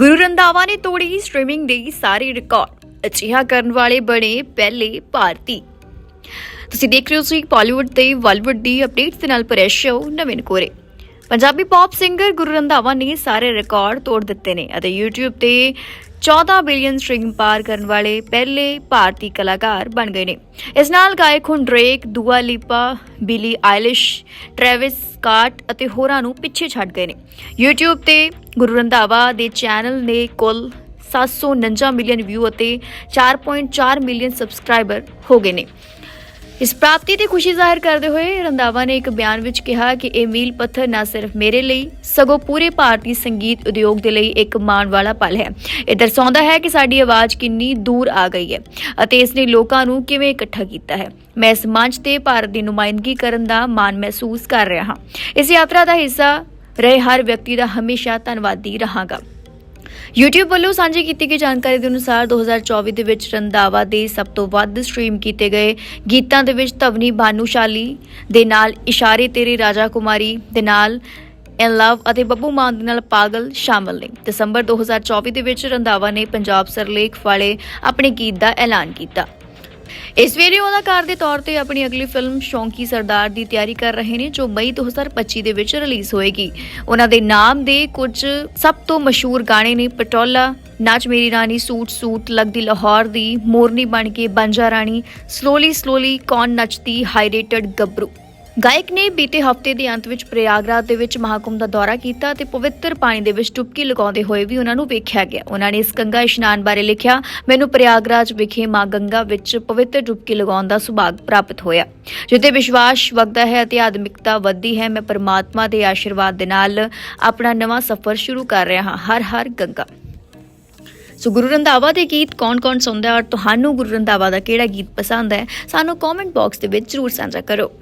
ਗੁਰੂ ਰੰਧਾਵਾ ਨੇ ਤੋੜੀ ਸਟ੍ਰੀਮਿੰਗ ਦੇ ਸਾਰੇ ਰਿਕਾਰਡ ਅਜਿਹਾ ਕਰਨ ਵਾਲੇ ਬਣੇ ਪਹਿਲੇ ਭਾਰਤੀ। ਤੁਸੀਂ ਦੇਖ ਰਹੇ ਹੋ ਸੀ ਬਾਲੀਵੁੱਡ ਤੇ ਬਾਲੀਵੁੱਡ ਦੀ ਅਪਡੇਟਸ ਦੇ ਨਾਲ ਪਰੇਸ਼ ਸ਼ੋ ਨਵੀਨ ਕੋਰੇ। ਪੰਜਾਬੀ ਪੌਪ ਸਿੰਗਰ ਗੁਰੂ ਰੰਧਾਵਾ ਨੇ ਸਾਰੇ ਰਿਕਾਰਡ ਤੋੜ ਦਿੱਤੇ ਨੇ ਅਤੇ YouTube ਤੇ 14 ਬਿਲੀਅਨ ਸਟ੍ਰੀਮ ਪਾਰ ਕਰਨ ਵਾਲੇ ਪਹਿਲੇ ਭਾਰਤੀ ਕਲਾਕਾਰ ਬਣ ਗਏ ਨੇ। ਇਸ ਨਾਲ ਗਾਇਕ ਹੁਣ ਡ੍ਰੇਕ, ਦੂਆ ਲੀਪਾ, ਬਿਲੀ ਆਇਲਿਸ਼, ਟ੍ਰੈਵਿਸ ਸਕਾਟ ਅਤੇ ਹੋਰਾਂ ਨੂੰ ਪਿੱਛੇ ਛੱਡ ਗਏ ਨੇ। YouTube ਤੇ ਗੁਰੂ ਰੰਧਾਵਾ ਦੇ ਚੈਨਲ ਨੇ ਕੁੱਲ 749 ਮਿਲੀਅਨ ਵਿਊ ਅਤੇ 4.4 ਮਿਲੀਅਨ ਸਬਸਕ੍ਰਾਈਬਰ ਹੋ ਗਏ ਨੇ। ਇਸ ਪ੍ਰਾਪਤੀ ਤੇ ਖੁਸ਼ੀ ਜ਼ਾਹਿਰ ਕਰਦੇ ਹੋਏ ਰੰਧਾਵਾ ਨੇ ਇੱਕ ਬਿਆਨ ਵਿੱਚ ਕਿਹਾ ਕਿ ਇਹ ਮੀਲ ਪੱਥਰ ਨਾ ਸਿਰਫ ਮੇਰੇ ਲਈ, ਸਗੋਂ ਪੂਰੇ ਭਾਰਤੀ ਸੰਗੀਤ ਉਦਯੋਗ ਦੇ ਲਈ ਇੱਕ ਮਾਣ ਵਾਲਾ ਪਲ ਹੈ। ਇਹ ਦਰਸਾਉਂਦਾ ਹੈ ਕਿ ਸਾਡੀ ਆਵਾਜ਼ ਕਿੰਨੀ ਦੂਰ ਆ ਗਈ ਹੈ ਅਤੇ ਇਸ ਨੇ ਲੋਕਾਂ ਨੂੰ ਕਿਵੇਂ ਇਕੱਠਾ ਕੀਤਾ ਹੈ। ਮੈਂ ਇਸ ਮੰਚ ਤੇ ਭਾਰਤ ਦੀ ਨੁਮਾਇੰਦਗੀ ਕਰਨ ਦਾ ਮਾਣ ਮਹਿਸੂਸ ਕਰ ਰਿਹਾ ਹਾਂ। ਇਸ ਯਾਤਰਾ ਦਾ ਹਿੱਸਾ ਰਹੇ ਹਰ ਵਿਅਕਤੀ ਦਾ ਹਮੇਸ਼ਾ ਧੰਨਵਾਦੀ ਰਹਾਂਗਾ। YouTube ਵੱਲੋਂ ਸਾਂਝੀ ਕੀਤੀ ਗਈ ਜਾਣਕਾਰੀ ਦੇ ਅਨੁਸਾਰ 2024 ਦੇ ਵਿੱਚ ਰੰਧਾਵਾ ਦੇ ਸਭ ਤੋਂ ਵੱਧ ਸਟ੍ਰੀਮ ਕੀਤੇ ਗਏ ਗੀਤਾਂ ਦੇ ਵਿੱਚ ਧਵਨੀ ਭਾਨੂਸ਼ਾਲੀ ਦੇ ਨਾਲ ਇਸ਼ਾਰੇ ਤੇਰੇ ਰਾਜਾ ਕੁਮਾਰੀ, ਦੇ ਨਾਲ ਇਨ ਲਵ ਅਤੇ ਬੱਬੂ ਮਾਨ ਦੇ ਨਾਲ ਪਾਗਲ ਸ਼ਾਮਲ ਨੇ। ਦਸੰਬਰ 2024 ਦੇ ਵਿੱਚ ਰੰਧਾਵਾ ਨੇ ਪੰਜਾਬ ਸਰਲੇਖ ਵਾਲੇ ਆਪਣੇ ਗੀਤ ਦਾ ਐਲਾਨ ਕੀਤਾ। ਇਸ ਵੇਲੇ ਉਹ ਅਦਾਕਾਰ ਦੇ ਤੌਰ ਤੇ ਆਪਣੀ ਅਗਲੀ ਫਿਲਮ ਸ਼ੌਂਕੀ ਸਰਦਾਰ ਦੀ ਤਿਆਰੀ ਕਰ ਰਹੇ ਨੇ, ਜੋ ਮਈ 2025 ਦੇ ਵਿੱਚ ਰਿਲੀਜ਼ ਹੋਏਗੀ। ਉਹਨਾਂ ਦੇ ਨਾਮ ਦੇ ਕੁਝ ਸਭ ਤੋਂ ਮਸ਼ਹੂਰ ਗਾਣੇ ਨੇ, ਪਟੋਲਾ, ਨਾਚ ਮੇਰੀ ਰਾਣੀ, ਸੂਟ ਸੂਟ, ਲੱਗਦੀ ਲਾਹੌਰ ਦੀ ਮੋਰਨੀ ਬਣ ਕੇ ਬੰਜਾ ਰਾਣੀ ਸਲੋਲੀ ਸਲੋਲੀ ਕੌਣ ਨੱਚਦੀ ਹਾਈਰੇਟਡ ਗੱਭਰੂ। ਗਾਇਕ ਨੇ ਬੀਤੇ ਹਫ਼ਤੇ ਦੇ ਅੰਤ ਵਿੱਚ ਪ੍ਰਯਾਗਰਾਜ ਦੇ ਵਿੱਚ ਮਹਾਕੁੰਭ ਦਾ ਦੌਰਾ ਕੀਤਾ ਤੇ ਪਵਿੱਤਰ ਪਾਣੀ ਦੇ ਵਿੱਚ ਡੁਬਕੀ ਲਗਾਉਂਦੇ ਹੋਏ ਵੀ ਉਹਨਾਂ ਨੂੰ ਵੇਖਿਆ ਗਿਆ। ਉਹਨਾਂ ਨੇ ਇਸ ਗੰਗਾ ਇਸ਼ਨਾਨ ਬਾਰੇ ਲਿਖਿਆ, ਮੈਨੂੰ ਪ੍ਰਯਾਗਰਾਜ ਵਿਖੇ ਮਾਂ ਗੰਗਾ ਵਿੱਚ ਪਵਿੱਤਰ ਡੁਬਕੀ ਲਗਾਉਣ ਦਾ ਸੁਭਾਗ ਪ੍ਰਾਪਤ ਹੋਇਆ, ਜਿੱਥੇ ਵਿਸ਼ਵਾਸ ਵਗਦਾ ਹੈ ਅਤੇ ਆਧਮਿਕਤਾ ਵੱਧਦੀ ਹੈ। ਮੈਂ ਪਰਮਾਤਮਾ ਦੇ ਆਸ਼ੀਰਵਾਦ ਦੇ ਨਾਲ ਆਪਣਾ ਨਵਾਂ ਸਫ਼ਰ ਸ਼ੁਰੂ ਕਰ ਰਿਹਾ ਹਾਂ, ਹਰ ਹਰ ਗੰਗਾ। ਸੋ ਗੁਰੂ ਰੰਧਾਵਾ ਦੇ ਗੀਤ ਕੌਣ-ਕੌਣ ਸੁਣਦਾ ਔਰ ਤੁਹਾਨੂੰ ਗੁਰੂ ਰੰਧਾਵਾ ਦਾ ਕਿਹੜਾ ਗੀਤ ਪਸੰਦ ਹੈ, ਸਾਨੂੰ ਕਮੈਂਟ ਬਾਕਸ ਦੇ ਵਿੱਚ ਜ਼ਰੂਰ ਸਾਂਝਾ ਕਰੋ।